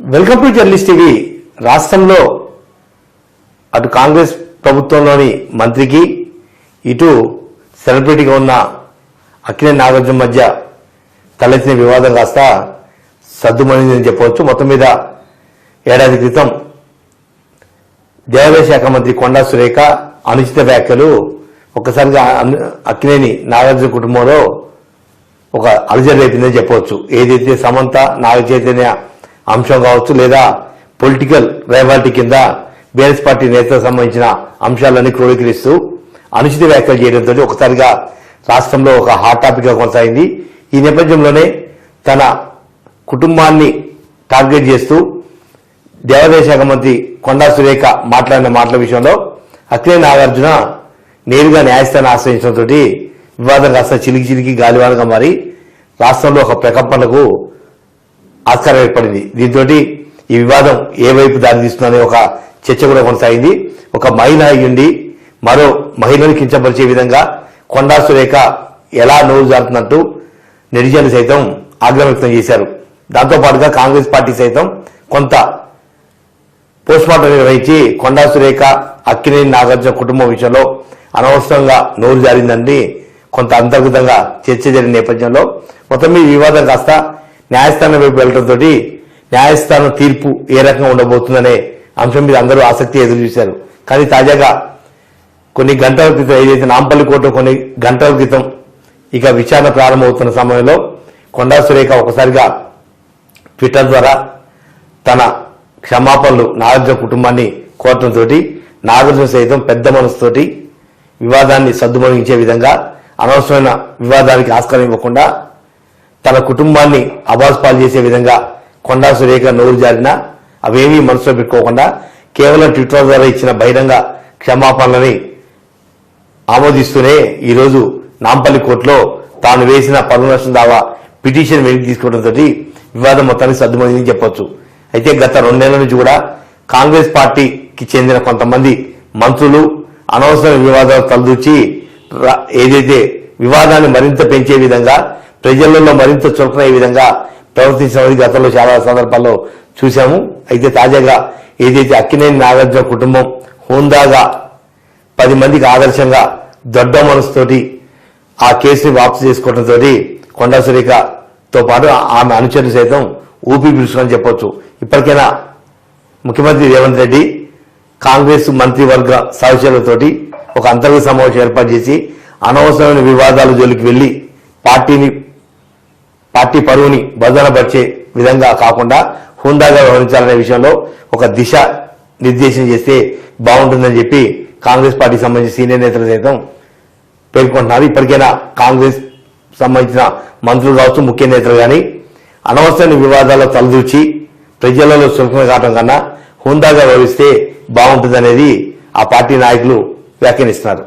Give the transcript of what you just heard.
Welcome to journalist TV. రాష్ట్రంలో అటు కాంగ్రెస్ ప్రభుత్వంలోని మంత్రికి ఇటు సెలబ్రిటీగా ఉన్న అక్కినే నాగార్జున మధ్య తలెత్తిన వివాదం కాస్త సద్దుమణిందని చెప్పవచ్చు. మొత్తం మీద ఏడాది క్రితం దేవాదాయ శాఖ మంత్రి కొండా సురేఖ అనుచిత వ్యాఖ్యలు ఒక్కసారిగా అక్కినేని నాగార్జున కుటుంబంలో ఒక అలజడి రేపిందని చెప్పవచ్చు. ఏదైతే సమంత నాగ చైతన్య అంశం కావచ్చు లేదా పొలిటికల్ రైవాలిటీ కింద బీఆర్ఎస్ పార్టీ నేతలకు సంబంధించిన అంశాలన్నీ క్రోడీకరిస్తూ అనుచిత వ్యాఖ్యలు చేయడంతో ఒకసారిగా రాష్ట్రంలో ఒక హాట్ టాపిక్గా కొనసాగింది. ఈ నేపథ్యంలోనే తన కుటుంబాన్ని టార్గెట్ చేస్తూ దేవాదాయ శాఖ మంత్రి కొండా సురేఖ మాట్లాడిన మాటల విషయంలో అక్కినే నాగార్జున నేరుగా న్యాయస్థానం ఆశ్రయించడంతో వివాదం కాస్త చిలికి చిలికి గాలివానగా మారి రాష్ట్రంలో ఒక ప్రకంపనకు ఆస్కారం ఏర్పడింది. దీంతో ఈ వివాదం ఏ వైపు దారితీస్తుందనే ఒక చర్చ కూడా కొనసాగింది. ఒక మహిళ అయ్యుండి మరో మహిళను కించపరిచే విధంగా కొండా సురేఖ ఎలా నోరు జారుతున్నట్టు నెటిజన్లు సైతం ఆగ్రహం వ్యక్తం చేశారు. దాంతోపాటుగా కాంగ్రెస్ పార్టీ సైతం కొంత పోస్ట్మార్టం నిర్వహించి కొండా సురేఖ అక్కినేని నాగార్జున కుటుంబం విషయంలో అనవసరంగా నోరు జారిందని కొంత అంతర్గతంగా చర్చ జరిగిన నేపథ్యంలో మొత్తం మీద ఈ వివాదం కాస్త న్యాయస్థానం వైపు వెళ్ళడంతో న్యాయస్థానం తీర్పు ఏ రకంగా ఉండబోతుందనే అంశం మీద అందరూ ఆసక్తి ఎదురు చూశారు. కానీ తాజాగా కొన్ని గంటల క్రితం ఏదైతే నాంపల్లి కోర్టు కొన్ని గంటల క్రితం ఇక విచారణ ప్రారంభమవుతున్న సమయంలో కొండా సురేఖ ఒకసారిగా ట్విట్టర్ ద్వారా తన క్షమాపణలు నాగార్జున కుటుంబాన్ని కోరటంతో నాగార్జున సైతం పెద్ద మనసుతోటి వివాదాన్ని సద్దుమణించే విధంగా అనవసరమైన వివాదానికి ఆస్కారం ఇవ్వకుండా తన కుటుంబాన్ని అబాస్పాలు చేసే విధంగా కొండా సురేఖ నోరు జారినా అవేమీ మనసులో పెట్టుకోకుండా కేవలం ట్విట్టర్ ద్వారా ఇచ్చిన బహిరంగ క్షమాపణలని ఆమోదిస్తూనే ఈరోజు నాంపల్లి కోర్టులో తాను వేసిన పరువు నష్టం దావా పిటిషన్ వెనక్కి తీసుకోవడంతో వివాదం మొత్తానికి సర్దుమని చెప్పొచ్చు. అయితే గత రెండేళ్ళ నుంచి కూడా కాంగ్రెస్ పార్టీకి చెందిన కొంతమంది మంత్రులు అనవసర వివాదాలు తలదూచి ఏదైతే వివాదాన్ని మరింత పెంచే విధంగా ప్రజలలో మరింత చులకనయ్యే విధంగా ప్రవర్తించినది గతంలో చాలా సందర్భాల్లో చూశాము. అయితే తాజాగా ఏదైతే అక్కినేని నాగార్జున కుటుంబం హోందాగా పది మందికి ఆదర్శంగా దొడ్డ మనసుతోటి ఆ కేసుని వాపసు చేసుకోవడంతో కొండా సురేఖతో పాటు ఆమె అనుచరులు సైతం ఊపి పిలుచుకొని చెప్పొచ్చు. ఇప్పటికైనా ముఖ్యమంత్రి రేవంత్ రెడ్డి కాంగ్రెస్ మంత్రివర్గ సహచరులతోటి ఒక అంతర్గత సమావేశం ఏర్పాటు చేసి అనవసరమైన వివాదాల జోలికి వెళ్ళి పార్టీని పార్టీ పరువుని బదనపరిచే విధంగా కాకుండా హుందాగా వ్యవహరించాలనే విషయంలో ఒక దిశ నిర్దేశం చేస్తే బాగుంటుందని చెప్పి కాంగ్రెస్ పార్టీకి సంబంధించిన సీనియర్ నేతలు సైతం పేర్కొంటున్నారు. ఇప్పటికైనా కాంగ్రెస్ సంబంధించిన మంత్రులు కావచ్చు ముఖ్య నేతలు కానీ అనవసరమైన వివాదాల్లో తలదూచి ప్రజలలో సులభంగా కావడం కన్నా హుందాగా వ్యవహరిస్తే బాగుంటుందనేది ఆ పార్టీ నాయకులు వ్యాఖ్యానిస్తున్నారు.